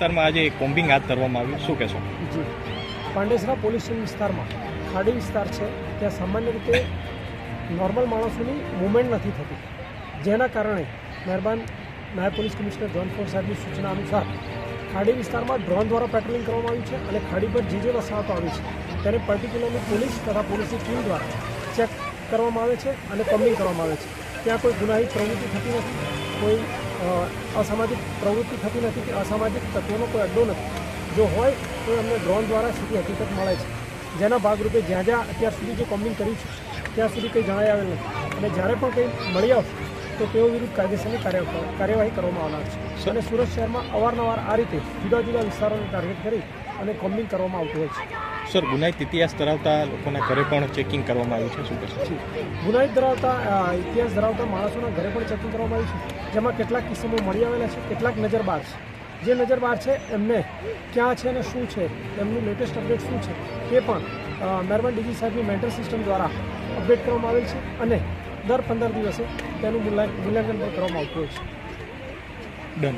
વિસ્તારમાં આજે કોમ્બિંગ હાથ ધરવામાં આવ્યું. શું કહેશો? જી. પાંડેસરા પોલીસ સ્ટેશન વિસ્તારમાં ખાડી વિસ્તાર છે. ત્યાં સામાન્ય રીતે નોર્મલ માણસોની મુવમેન્ટ નથી થતી. જેના કારણે મહેરબાન નાયબ પોલીસ કમિશનર જોન ફોર સાહેબની સૂચના અનુસાર ખાડી વિસ્તારમાં ડ્રોન દ્વારા પેટ્રોલિંગ કરવામાં આવ્યું છે અને ખાડી પર જે જે વસાહતો આવી છે તેને પર્ટિક્યુલરલી પોલીસ તથા પોલીસની ટીમ દ્વારા ચેક કરવામાં આવે છે અને કમ્બિંગ કરવામાં આવે છે. ત્યાં કોઈ ગુનાહિત પ્રવૃત્તિ થતી નથી. કોઈ અસામાજિક પ્રવૃત્તિ થતી નથી કે અસામાજિક તત્વોનો કોઈ અડ્ડો નથી. જો હોય તો અમને ડ્રોન દ્વારા સીધી હકીકત મળે છે. જેના ભાગરૂપે જ્યાં જ્યાં અત્યાર સુધી જે કોમ્બિંગ કર્યું છે, ત્યાં સુધી કંઈ જણાઈ આવેલ નથી. અને જ્યારે પણ કંઈ મળી આવશે તો તેઓ વિરુદ્ધ કાયદેસરની કાર્ય- કાર્યવાહી કરવામાં આવનાર છે. અને સુરત શહેરમાં અવારનવાર આ રીતે જુદા જુદા વિસ્તારોને ટાર્ગેટ કરી અને કોમ્બિંગ કરવામાં આવતું હોય છે. સર ગુનાહિત ઇતિહાસ ધરાવતા લોકોના ઘરે પણ ચેકિંગ કરવામાં આવ્યું છે? શું ગુનાહિત ધરાવતા ઇતિહાસ ધરાવતા માણસોના ઘરે પણ ચેકિંગ કરવામાં આવ્યું છે. જેમાં કેટલાક કિસ્સામાં મળી આવેલા છે કેટલાક નજર બહાર છે. જે નજર બહાર છે એમને ક્યાં છે અને શું છે એમનું લેટેસ્ટ અપડેટ શું છે તે પણ મહેરબાન ડીજી સાહેબની મેન્ટર સિસ્ટમ દ્વારા અપડેટ કરવામાં આવેલ છે. અને દર પંદર દિવસે તેનું મૂલ્યા- મૂલ્યાંકન કરવામાં આવતું હોય છે. ડન